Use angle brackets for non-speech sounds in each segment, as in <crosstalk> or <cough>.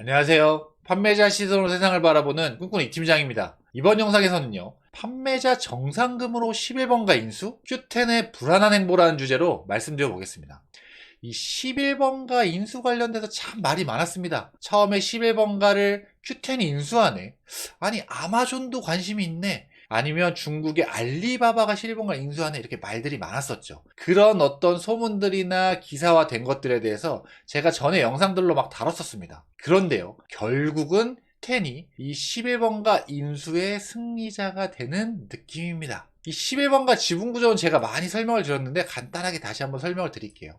안녕하세요. 판매자 시선으로 세상을 바라보는 꿈꾸는 이 팀장입니다. 이번 영상에서는요, 판매자 정상금으로 11번가 인수, Q10의 불안한 행보라는 주제로 말씀드려 보겠습니다. 이 11번가 인수 관련돼서 참 말이 많았습니다. 처음에 11번가를 Q10이 인수하네. 아니, 아마존도 관심이 있네. 아니면 중국의 알리바바가 11번가 인수하네. 이렇게 말들이 많았었죠. 그런 어떤 소문들이나 기사화된 것들에 대해서 제가 전에 영상들로 막 다뤘었습니다. 그런데요, 결국은 텐이 이 11번가 인수의 승리자가 되는 느낌입니다. 이 11번가 지분 구조는 제가 많이 설명을 드렸는데 간단하게 다시 한번 설명을 드릴게요.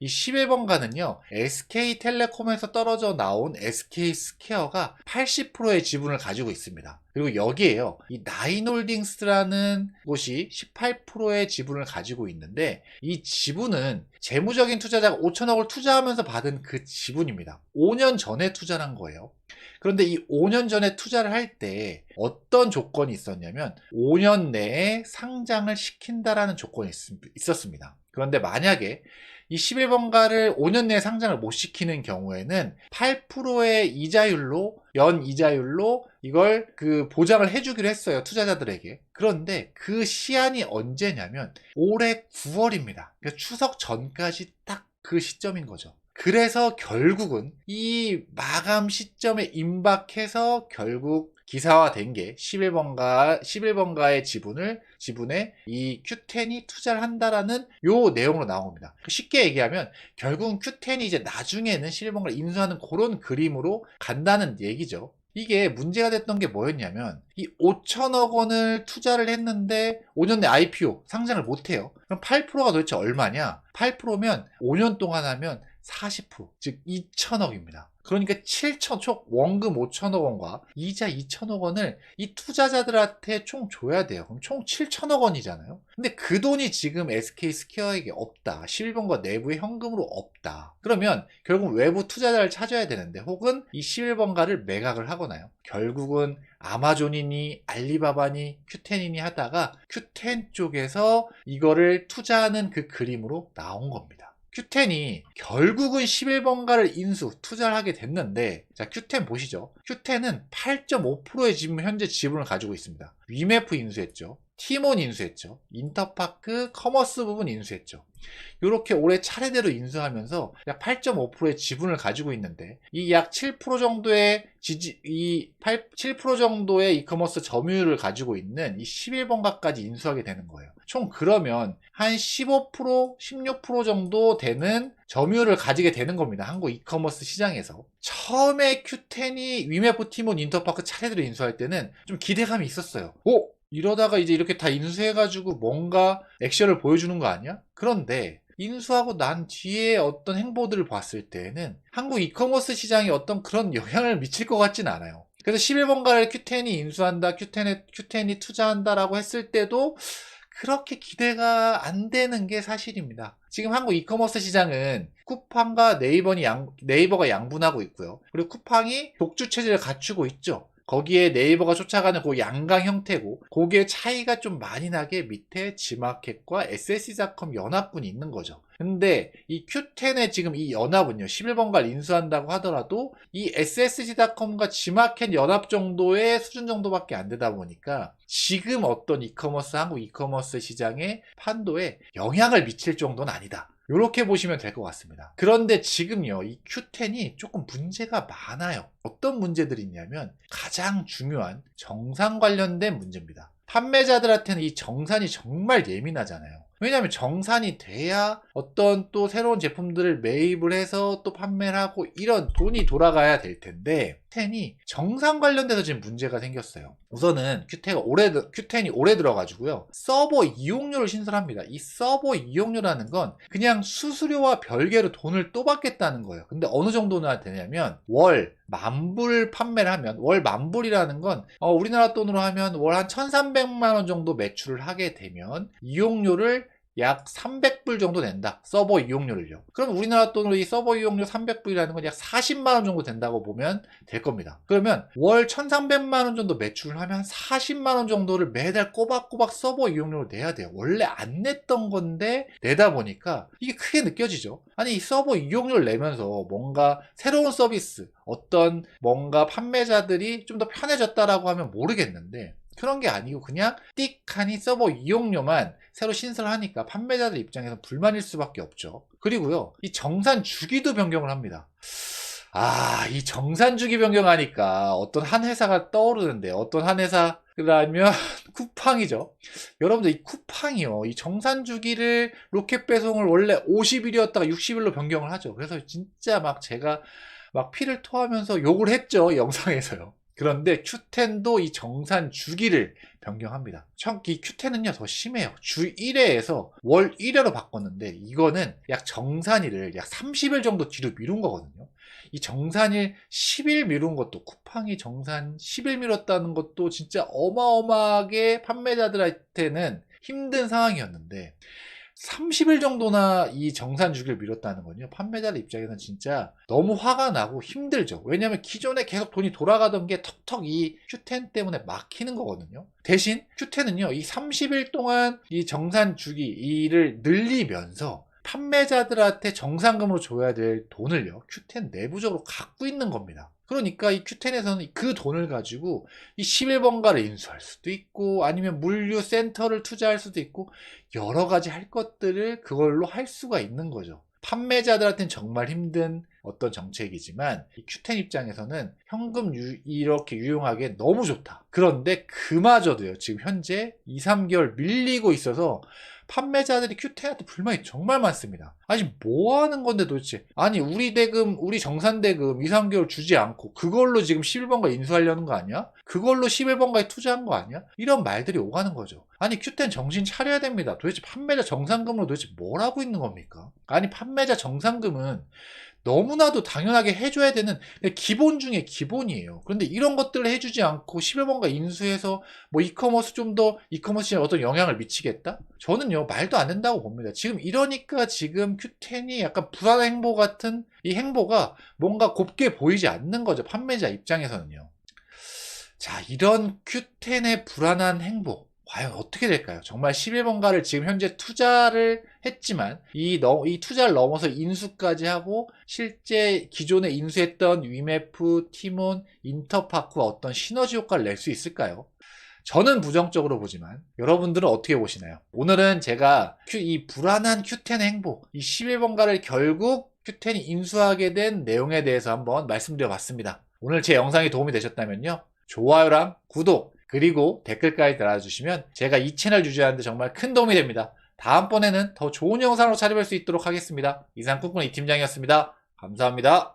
이 11번가는요, SK텔레콤에서 떨어져 나온 SK스퀘어가 80%의 지분을 가지고 있습니다. 그리고 여기에요, 이 나인홀딩스라는 곳이 18%의 지분을 가지고 있는데, 이 지분은 재무적인 투자자가 5천억을 투자하면서 받은 그 지분입니다. 5년 전에 투자를 한 거예요. 그런데 이 5년 전에 투자를 할 때 어떤 조건이 있었냐면 5년 내에 상장을 시킨다라는 조건이 있, 었습니다 그런데 만약에 이 11번가를 5년 내에 상장을 못 시키는 경우에는 8%의 이자율로 연 이자율로 이걸 그 보장을 해주기로 했어요 투자자들에게. 그런데 그 시한이 언제냐면 올해 9월입니다. 그러니까 추석 전까지 딱 그 시점인 거죠 그래서 결국은 이 마감 시점에 임박해서 결국 기사화된 게 11번가, 11번가의 지분을, 지분에 이 Q10이 투자를 한다라는 요 내용으로 나온 겁니다. 쉽게 얘기하면 결국은 Q10이 이제 나중에는 11번가를 인수하는 그런 그림으로 간다는 얘기죠. 이게 문제가 됐던 게 뭐였냐면 이 5천억 원을 투자를 했는데 5년 내 IPO 상장을 못 해요. 그럼 8%가 도대체 얼마냐? 8%면 5년 동안 하면 40%, 즉 2천억입니다. 그러니까 7천, 총 원금 5천억 원과 이자 2천억 원을 이 투자자들한테 총 줘야 돼요. 그럼 총 7천억 원이잖아요. 근데 그 돈이 지금 SK 스퀘어에게 없다. 11번가 내부의 현금으로 없다. 그러면 결국 외부 투자자를 찾아야 되는데 혹은 이 11번가를 매각을 하거나요. 결국은 아마존이니 알리바바니 큐텐이니 하다가 큐텐 쪽에서 이거를 투자하는 그 그림으로 나온 겁니다. Q10이 결국은 11번가를 인수, 투자를 하게 됐는데, 자, Q10 보시죠. Q10은 8.5%의 지분, 현재 지분을 가지고 있습니다. 위메프 인수했죠. 티몬 인수했죠. 인터파크 커머스 부분 인수했죠. 이렇게 올해 차례대로 인수하면서 약 8.5%의 지분을 가지고 있는데 이 약 7% 정도의 지지 이 8, 7% 정도의 이커머스 점유율을 가지고 있는 이 11번가까지 인수하게 되는 거예요. 총 그러면 한 15%, 16% 정도 되는 점유율을 가지게 되는 겁니다. 한국 이커머스 시장에서. 처음에 Q10이 위메프 티몬 인터파크 차례대로 인수할 때는 좀 기대감이 있었어요. 오! 이러다가 이제 이렇게 다 인수해가지고 뭔가 액션을 보여주는 거 아니야? 그런데 인수하고 난 뒤에 어떤 행보들을 봤을 때는 한국 이커머스 시장에 어떤 그런 영향을 미칠 것 같진 않아요. 그래서 11번가를 Q10이 인수한다, Q10에, Q10이 투자한다라고 했을 때도 그렇게 기대가 안 되는 게 사실입니다. 지금 한국 이커머스 시장은 쿠팡과 네이버니 양, 네이버가 양분하고 있고요. 그리고 쿠팡이 독주 체제를 갖추고 있죠. 거기에 네이버가 쫓아가는 그 양강 형태고 거기에 차이가 좀 많이 나게 밑에 지마켓과 SSC닷컴 연합군이 있는 거죠. 근데 이 Q10의 지금 이 연합은요 11번가를 인수한다고 하더라도 이 SSG닷컴과 지마켓 연합 정도의 수준 정도밖에 안 되다 보니까 지금 어떤 이커머스 한국 이커머스 시장의 판도에 영향을 미칠 정도는 아니다. 이렇게 보시면 될 것 같습니다. 그런데 지금요, 이 Q10이 조금 문제가 많아요. 어떤 문제들이 있냐면 가장 중요한 정상 관련된 문제입니다. 판매자들한테는 이 정산이 정말 예민하잖아요. 왜냐하면 정산이 돼야 어떤 또 새로운 제품들을 매입을 해서 또 판매를 하고 이런 돈이 돌아가야 될 텐데 Q10이 정산 관련돼서 지금 문제가 생겼어요. 우선은 Q10가 올해 Q10이 올해 들어가지고요 서버 이용료를 신설합니다. 이 서버 이용료라는 건 그냥 수수료와 별개로 돈을 또 받겠다는 거예요. 근데 어느 정도나 되냐면 월 만불 판매를 하면 월 만불이라는 건 어, 우리나라 돈으로 하면 월 한 1,300만 원 정도 매출을 하게 되면 이용료를 약 300불 정도 된다. 서버 이용료를요. 그럼 우리나라 돈으로 이 서버 이용료 300불이라는 건 약 40만 원 정도 된다고 보면 될 겁니다. 그러면 월 1300만 원 정도 매출을 하면 40만 원 정도를 매달 꼬박꼬박 서버 이용료를 내야 돼요. 원래 안 냈던 건데 내다 보니까 이게 크게 느껴지죠. 아니 이 서버 이용료를 내면서 뭔가 새로운 서비스, 어떤 뭔가 판매자들이 좀 더 편해졌다라고 하면 모르겠는데 그런 게 아니고 그냥 띡하니 서버 이용료만 새로 신설하니까 판매자들 입장에서 불만일 수밖에 없죠. 그리고요, 이 정산 주기도 변경을 합니다. 아, 이 정산 주기 변경하니까 어떤 한 회사가 떠오르는데 어떤 한 회사라면 <laughs> 쿠팡이죠. 여러분들 이 쿠팡이요. 이 정산 주기를 로켓 배송을 원래 50일이었다가 60일로 변경을 하죠. 그래서 진짜 막 제가 막 피를 토하면서 욕을 했죠. 이 영상에서요. 그런데 Q10도 이 정산 주기를 변경합니다. 참, 이 Q10은요, 더 심해요. 주 1회에서 월 1회로 바꿨는데, 이거는 약 정산일을 약 30일 정도 뒤로 미룬 거거든요. 이 정산일 10일 미룬 것도, 쿠팡이 정산 10일 미뤘다는 것도 진짜 어마어마하게 판매자들한테는 힘든 상황이었는데, 30일 정도나 이 정산 주기를 미뤘다는 건요. 판매자들 입장에서는 진짜 너무 화가 나고 힘들죠. 왜냐하면 기존에 계속 돈이 돌아가던 게 턱턱 이 Q10 때문에 막히는 거거든요. 대신 Q10은요. 이 30일 동안 이 정산 주기를 늘리면서 판매자들한테 정상금으로 줘야 될 돈을요. Q10 내부적으로 갖고 있는 겁니다. 그러니까 이 Q10에서는 그 돈을 가지고 이 11번가를 인수할 수도 있고 아니면 물류 센터를 투자할 수도 있고 여러 가지 할 것들을 그걸로 할 수가 있는 거죠. 판매자들한테는 정말 힘든 어떤 정책이지만 이 Q10 입장에서는 현금 유- 이렇게 유용하게 너무 좋다. 그런데 그마저도요. 지금 현재 2, 3개월 밀리고 있어서 판매자들이 Q10한테 불만이 정말 많습니다. 아니 뭐 하는 건데 도대체 아니 우리 대금 우리 정산 대금 2, 3개월 주지 않고 그걸로 지금 11번가 인수하려는 거 아니야? 그걸로 11번가에 투자한 거 아니야? 이런 말들이 오가는 거죠. 아니 Q10 정신 차려야 됩니다. 도대체 판매자 정산금으로 도대체 뭘 하고 있는 겁니까? 아니 판매자 정산금은 너무나도 당연하게 해줘야 되는 기본 중에 기본이에요. 그런데 이런 것들을 해주지 않고 11번가 인수해서 뭐 이커머스 좀 더 이커머스에 어떤 영향을 미치겠다? 저는요 말도 안 된다고 봅니다. 지금 이러니까 지금 Q10이 약간 불안 행보 같은 이 행보가 뭔가 곱게 보이지 않는 거죠. 판매자 입장에서는요. 자 이런 Q10의 불안한 행보 과연 어떻게 될까요? 정말 11번가를 지금 현재 투자를 했지만 이, 너- 이 투자를 넘어서 인수까지 하고 실제 기존에 인수했던 위메프, 티몬, 인터파크와 어떤 시너지 효과를 낼 수 있을까요? 저는 부정적으로 보지만 여러분들은 어떻게 보시나요? 오늘은 제가 이 불안한 Q10 행보, 이 11번가를 결국 Q10이 인수하게 된 내용에 대해서 한번 말씀드려 봤습니다. 오늘 제 영상이 도움이 되셨다면요. 좋아요랑 구독, 그리고 댓글까지 달아주시면 제가 이 채널 유지하는데 정말 큰 도움이 됩니다. 다음번에는 더 좋은 영상으로 찾아뵐 수 있도록 하겠습니다. 이상 꿈꾸는 이 팀장이었습니다. 감사합니다.